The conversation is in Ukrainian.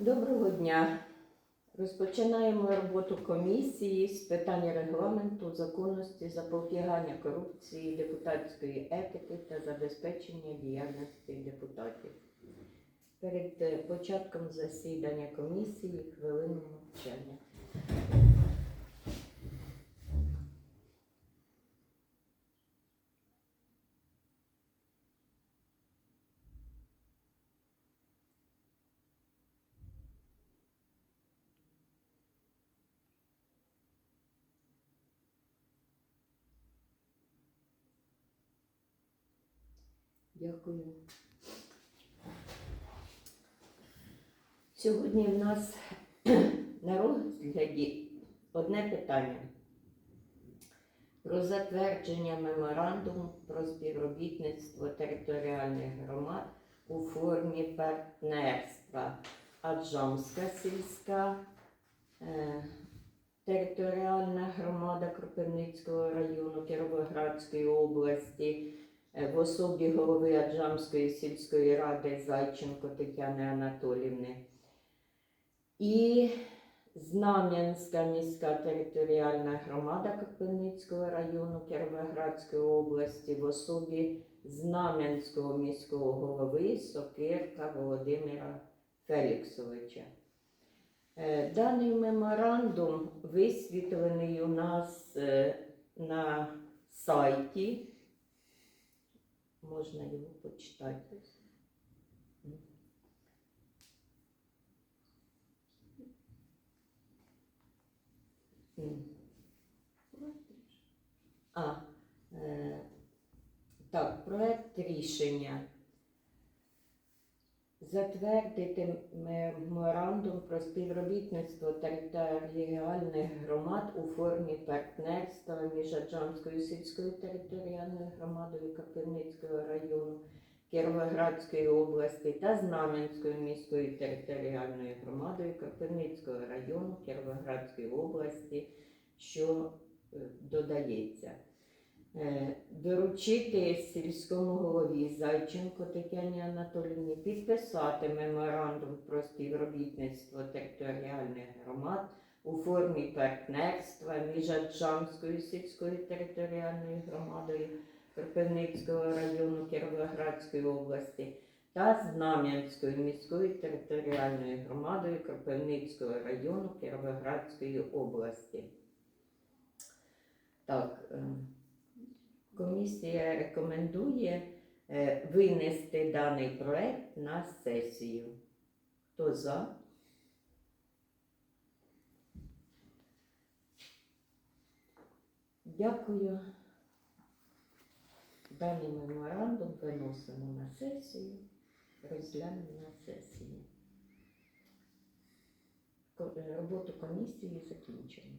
Доброго дня. Розпочинаємо роботу комісії з питань регламенту, законності, запобігання корупції, депутатської етики та забезпечення діяльності депутатів. Перед е, початком засідання комісії хвилину мовчання. Дякую. Сьогодні в нас на розгляді одне питання про затвердження меморандуму про співробітництво територіальних громад у формі партнерства Аджамська сільська е, територіальна громада Кропивницького району Кіровоградської області в особі голови Аджамської сільської ради Зайченко Тетяни Анатолівни і Знам'янська міська територіальна громада Кропивницького району Кіровоградської області в особі Знам'янського міського голови Сокирка Володимира Феліксовича. Е, Даний меморандум висвітлений у нас е, на сайті. Можна його почитати. А, е, так, проект рішення. Затвердити меморандум про співробітництво територіальних громад у формі партнерства між Аджамською сільською територіальною громадою Кропивницького району Кіровоградської області та Знам'янською міською територіальною громадою Кропивницького району Кіровоградської області, що е, додається. Е, Доручити сільському голові Зайченко Тетяні Анатоліївні підписати меморандум про співробітництво територіальних громад у формі партнерства між Аджамською сільською територіальною громадою Кропивницького району Кіровоградської області та Знам'янською міською територіальною громадою Кропивницького району Кіровоградської області. Так, е, комісія рекомендує е, винести даний проект на сесію. Хто за? Дякую. Даний меморандум виносимо на сесію, розглянемо на сесії. Е, Роботу комісії закінчено.